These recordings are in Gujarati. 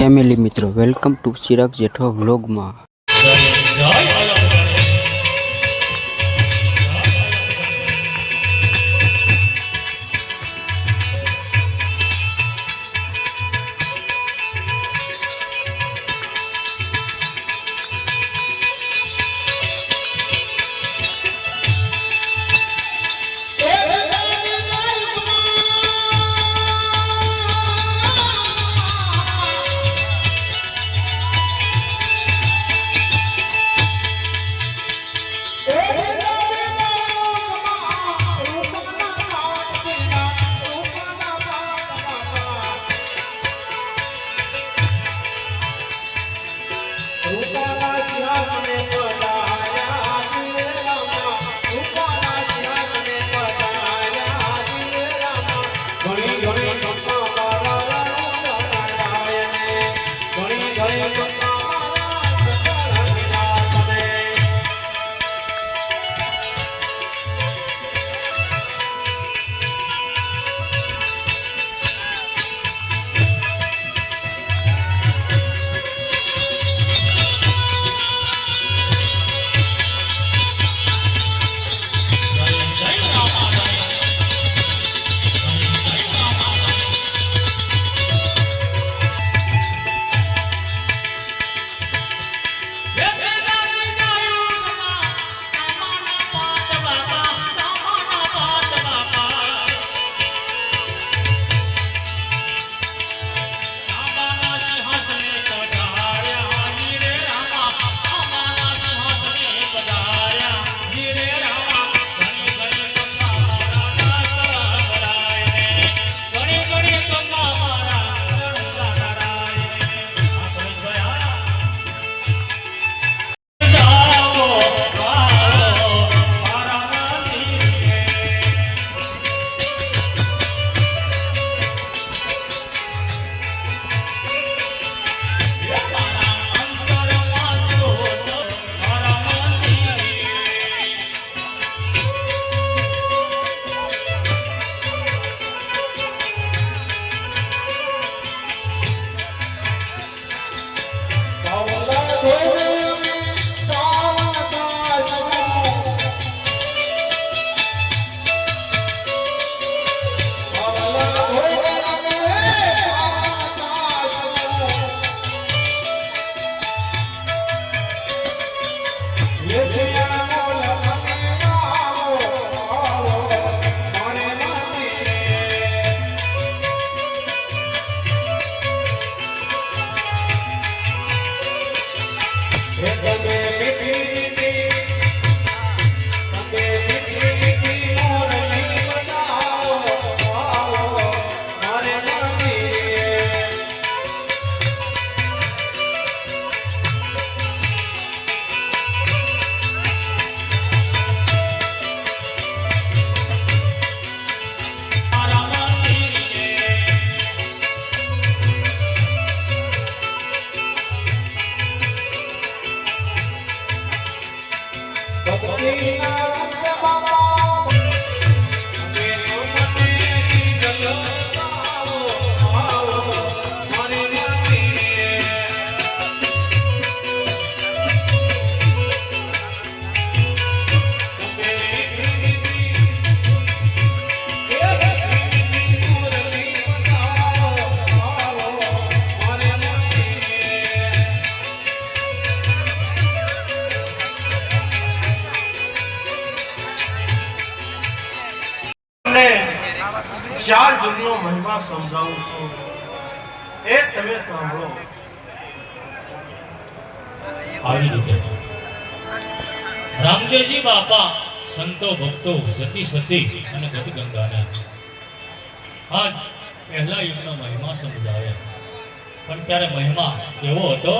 ફેમિલી મિત્રો વેલકમ ટુ ચિરાગ જેઠવા વ્લોગમાં. ચાર જુગનો મહિમા સમજાવું છું. એ તમે સાંભળો. આવી રીતે. રામદેવજી બાપા, સંતો ભક્તો, સતી સતી અને ગત ગંગાના આજ પહેલા યુગનો મહિમા સમજાવ્યા પણ ત્યારે મહિમા એવો હતો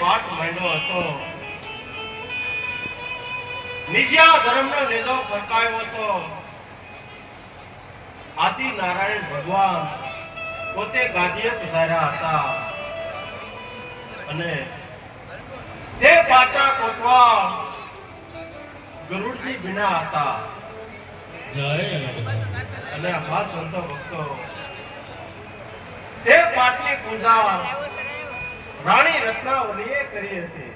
પાઠ માંડ્યો હતો. નિજ્યા ધર્મનો લીધો ફરકાયો હતો. આદિ નારાયણ ભગવાન પોતે ગાદીએ પધાર્યા હતા. અને તે પાટા કોટવા ગરુડજી ભીના હતા. જય અને આ સંતો ભક્તો. તે પાટલી પૂજા રાણી રત્નાવલીએ કરી હતી.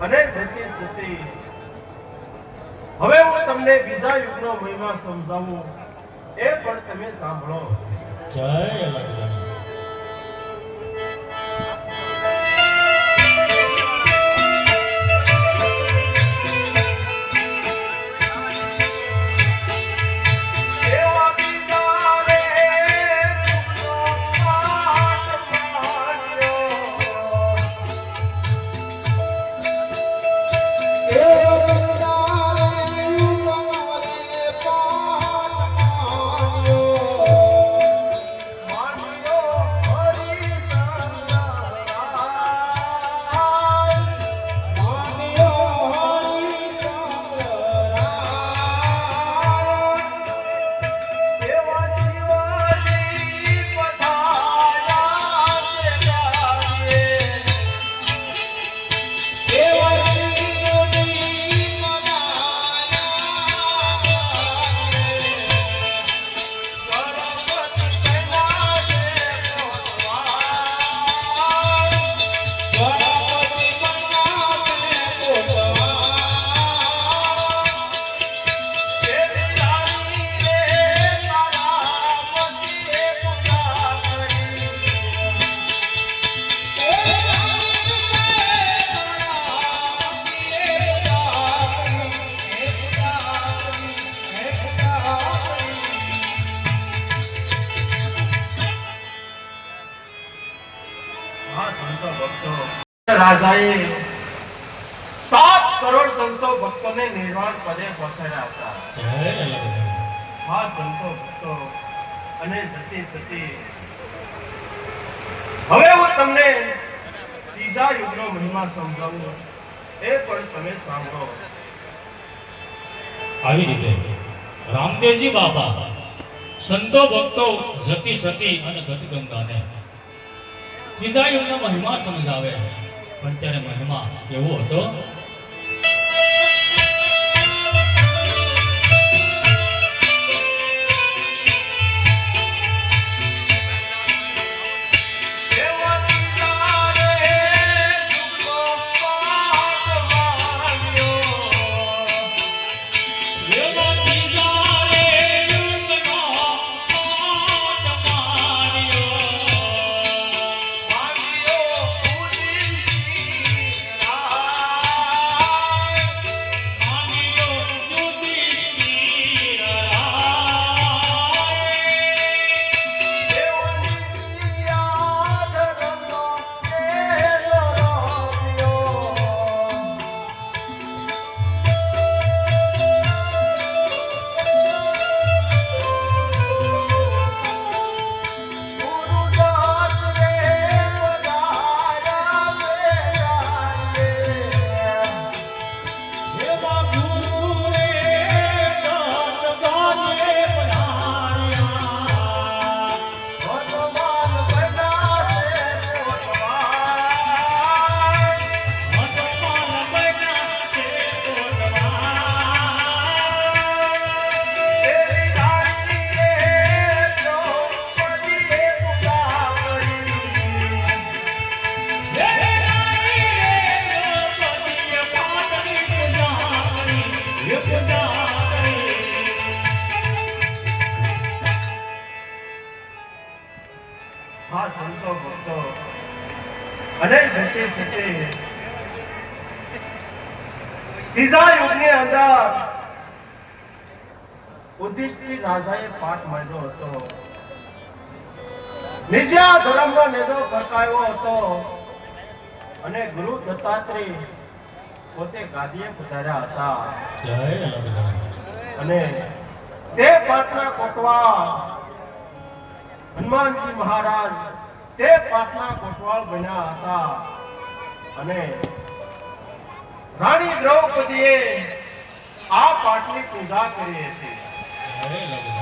અને હવે હું તમને બીજા યુગનો મહિમા સમજાવું. એ પણ તમે સાંભળો. જય રાજાએ સાત કરોડ સંતો ભક્તોને નિર્વાણ પદે પહોંચાડ્યા હતા. હા સંતો ભક્તો. અને જતી જતી હવે હું તમને ત્રીજા યુગનો મહિમા સમજાવું. એ પણ તમે સાંભળો. આવી રીતે રામદેવજી બાબા સંતો ભક્તો જતી સતી અને ગત ગંગાને ત્રીજા યુગનો મહિમા સમજાવે. પણ મહિમા એવો હતો પાઠ માંડ્યો હતો. નિજ્યા ધર્મનો નેદો ફરકાયો હતો. અને ગુરુ દત્તાત્રેય પોતે ગાદીએ પધાર્યા હતા. અને તે પાટના કોટવા હનુમાનજી મહારાજ તે પાટના કોટવાળ બન્યા હતા. અને રાણી દ્રૌપદીએ આ પાટની પૂજા કરી હતી.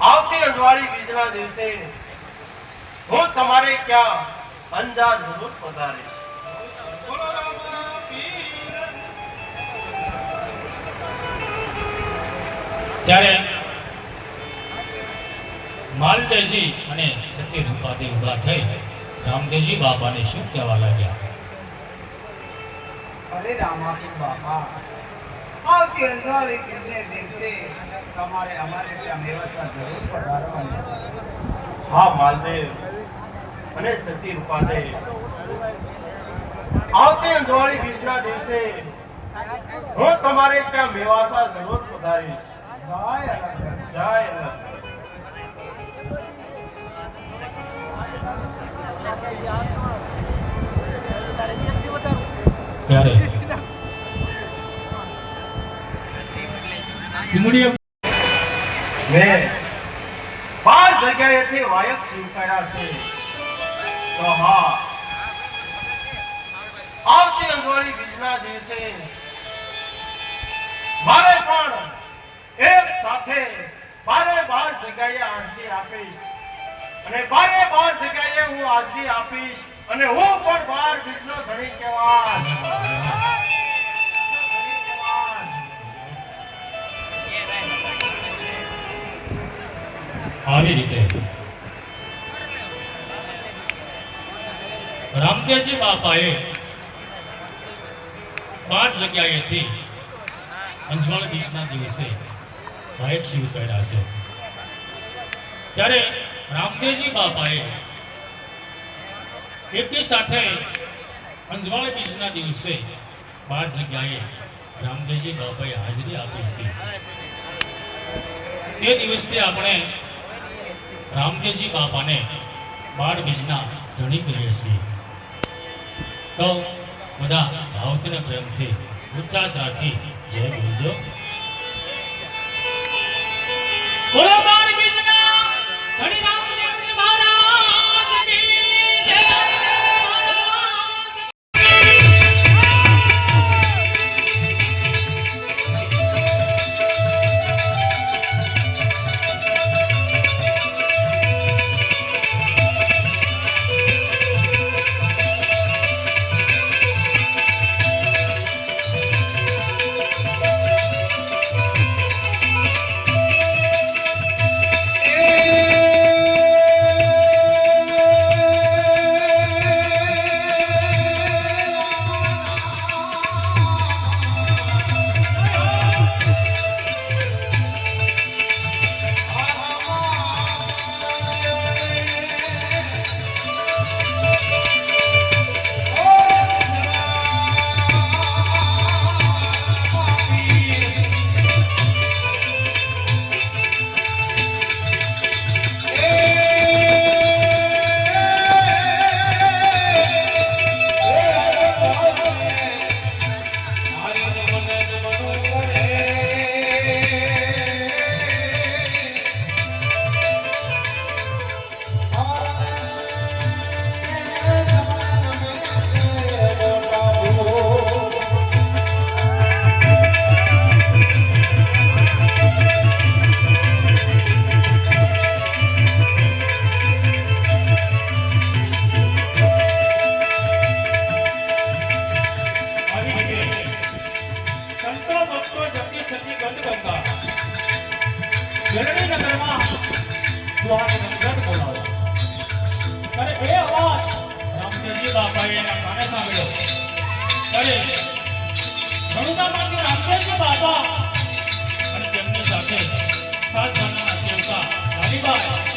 આવતી અજવાળી બીજના દિવસે હું તમારે ક્યાં અંજાર જરૂર પીર ત્યારે માલદેશી અને સતી રૂપાથી ઊભા થઈ રામદેવજી બાપાને શું કહેવા લાગ્યા? અરે રામાજી બાપા આવતી અંધારી કિરણે દિવસે તમારે અમારે ત્યાં મેવાતા જરૂર પધારવાની હા માલદેવ અને સતી રૂપાદે આવતી અંજવાળી બીજના દિવસે હું તમારે ત્યાં મેવાસા જરૂર પધારીશ. જય જય. ત્યારે. લીમડીએ બાર જગ્યાએથી વાયક સ્વીકાર્યા છે. તો હા. આવતી અંજવાળી બીજના દિવસે મારે પણ એક સાથે બારે બાર જગ્યાએ આરતી આપીશ. અને બારે બાર જગ્યાએ હું આરતી આપીશ. અને હું પણ બાર બીજનો ધણી કહેવાય. આવી રીતે. રામદેવજી બાપાએ પાંચ જગ્યાએથી અંજવાળ બીજના દિવસે ભાઈ શિવ કર્યા છે. ત્યારે રામદેવજી બાપાએ એકી સાથે અંજવાળ બીજના દિવસે બાર જગ્યાએ રામદેવજી બાપાએ હાજરી આપી હતી. તે દિવસથી આપણે રામદેવજી બાપાને બાળ બીજના ધણી કરીએ છીએ તો બધા ભાવતીને પ્રેમથી ઉચ્ચાર રાખી જય બોલજો બોલો બાળ કેળવણીનગરમાં સુહાગ મંગળ બોલાવો ત્યારે એ અવાજ રામચંદ્રજી બાપાએ એના કાને સાંભળ્યો ત્યારે ગણુદામાંથી રામચંદ્રજી બાપા અને તેમની સાથે સાત જણાના સેવકા રાણીબાઈ